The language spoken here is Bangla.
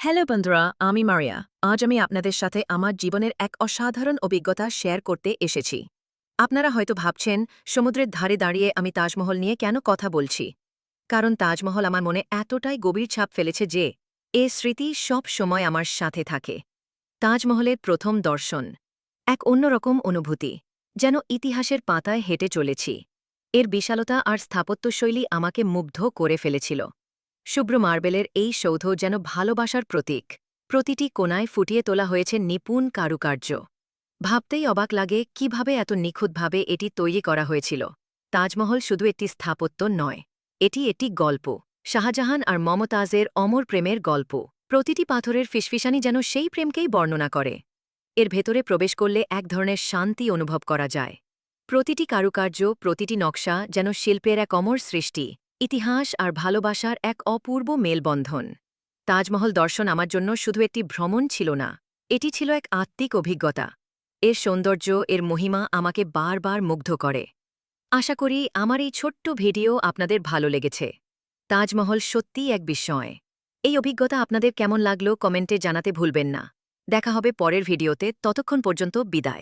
হ্যালো বন্ধুরা, আমি মারিয়া। আজ আমি আপনাদের সাথে আমার জীবনের এক অসাধারণ অভিজ্ঞতা শেয়ার করতে এসেছি। আপনারা হয়তো ভাবছেন, সমুদ্রের ধারে দাঁড়িয়ে আমি তাজমহল নিয়ে কেন কথা বলছি? কারণ তাজমহল আমার মনে এতটাই গভীর ছাপ ফেলেছে যে, এ স্মৃতি সব সময় আমার সাথে থাকে। তাজমহলের প্রথম দর্শন। এক অন্যরকম অনুভূতি, যেন ইতিহাসের পাতায় হেঁটে চলেছি। এর বিশালতা আর স্থাপত্যশৈলী আমাকে মুগ্ধ করে ফেলেছিল। শুভ্র মার্বেলের এই সৌধ যেন ভালোবাসার প্রতীক। প্রতিটি কোনায় ফুটিয়ে তোলা হয়েছে নিপুণ কারুকার্য। ভাবতেই অবাক লাগে কীভাবে এত নিখুঁতভাবে এটি তৈরি করা হয়েছিল। তাজমহল শুধু একটি স্থাপত্য নয়, এটি একটি গল্প। শাহজাহান আর মমতাজের অমর প্রেমের গল্প। প্রতিটি পাথরের ফিসফিসানি যেন সেই প্রেমকেই বর্ণনা করে। এর ভেতরে প্রবেশ করলে এক ধরনের শান্তি অনুভব করা যায়। প্রতিটি কারুকার্য, প্রতিটি নকশা যেন শিল্পের এক অমর সৃষ্টি। ইতিহাস আর ভালোবাসার এক অপূর্ব মেলবন্ধন। তাজমহল দর্শন আমার জন্য শুধু একটি ভ্রমণ ছিল না, এটি ছিল এক আত্মিক অভিজ্ঞতা। এর সৌন্দর্য, এর মহিমা আমাকে বারবার মুগ্ধ করে। আশা করি আমার এই ছোট্ট ভিডিও আপনাদের ভালো লেগেছে। তাজমহল সত্যিই এক বিস্ময়। এই অভিজ্ঞতা আপনাদের কেমন লাগল কমেন্টে জানাতে ভুলবেন না। দেখা হবে পরের ভিডিওতে, ততক্ষণ পর্যন্ত বিদায়।